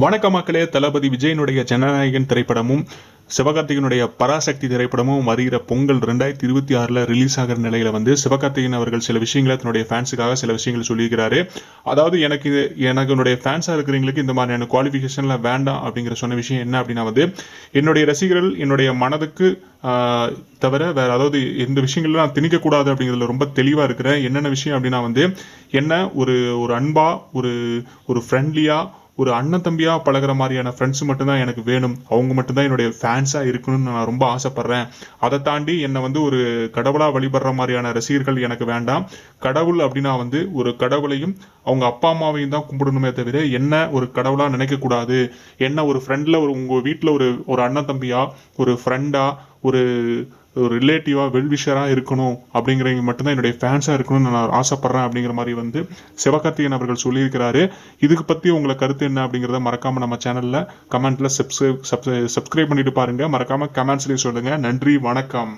வணக்க மக்களே தளபதி விஜயனுடைய ஜனநாயகன் திரைப்படமும் சிவகார்த்திகனுடைய பராசக்தி திரைப்படமும் வருகிற பொங்கல் ரெண்டாயிரத்தி இருபத்தி ஆறில் ரிலீஸ் ஆகிற நிலையில் வந்து சிவகார்த்திகன் அவர்கள் சில விஷயங்களை தன்னுடைய ஃபேன்ஸுக்காக சில விஷயங்கள் சொல்லியிருக்கிறாரு. அதாவது எனக்கு இது எனக்கு என்னுடைய ஃபேன்ஸாக இருக்கிறவங்களுக்கு இந்த மாதிரியான குவாலிஃபிகேஷனில் வேண்டாம் அப்படிங்கிற சொன்ன விஷயம் என்ன அப்படின்னா வந்து என்னுடைய ரசிகர்கள் என்னுடைய மனதுக்கு தவிர வேறு அதாவது எந்த விஷயங்கள்லாம் நான் திணிக்கக்கூடாது அப்படிங்கிறதுல ரொம்ப தெளிவாக இருக்கிறேன். என்னென்ன விஷயம் அப்படின்னா வந்து என்ன ஒரு ஒரு அன்பாக ஒரு ஒரு ஃப்ரெண்ட்லியாக ஒரு அண்ணன் தம்பியாக பழகிற மாதிரியான ஃப்ரெண்ட்ஸ் மட்டும்தான் எனக்கு வேணும். அவங்க மட்டும்தான் என்னுடைய ஃபேன்ஸாக இருக்கணும்னு நான் ரொம்ப ஆசைப்பட்றேன். அதை தாண்டி என்னை வந்து ஒரு கடவுளாக வழிபடுற மாதிரியான ரசிகர்கள் எனக்கு வேண்டாம். கடவுள் அப்படின்னா வந்து ஒரு கடவுளையும் அவங்க அப்பா அம்மாவையும் தான் கும்பிடணுமே தவிர என்ன ஒரு கடவுளாக நினைக்கக்கூடாது. என்ன ஒரு ஃப்ரெண்டில் ஒரு உங்கள் வீட்டில் ஒரு ஒரு அண்ணன் தம்பியாக ஒரு ஃப்ரெண்டாக ஒரு ஒரு ரிலேட்டிவாக வெல்விஷராக இருக்கணும் அப்படிங்கிறவங்க மட்டும்தான் என்னுடைய ஃபேன்ஸாக இருக்கணும்னு நான் ஆசைப்பட்றேன் அப்படிங்கிற மாதிரி வந்து சிவகார்த்திகேயன் அவர்கள் சொல்லியிருக்கிறாரு. இதுக்கு பற்றி உங்களை கருத்து என்ன அப்படிங்கிறத மறக்காமல் நம்ம சேனலில் கமெண்ட்டில் சப்ஸ்கிரைப் சப்ஸ்கிரைப் பண்ணிட்டு பாருங்கள் மறக்காமல் கமெண்ட்ஸ்லேயும் சொல்லுங்கள் நன்றி வணக்கம்.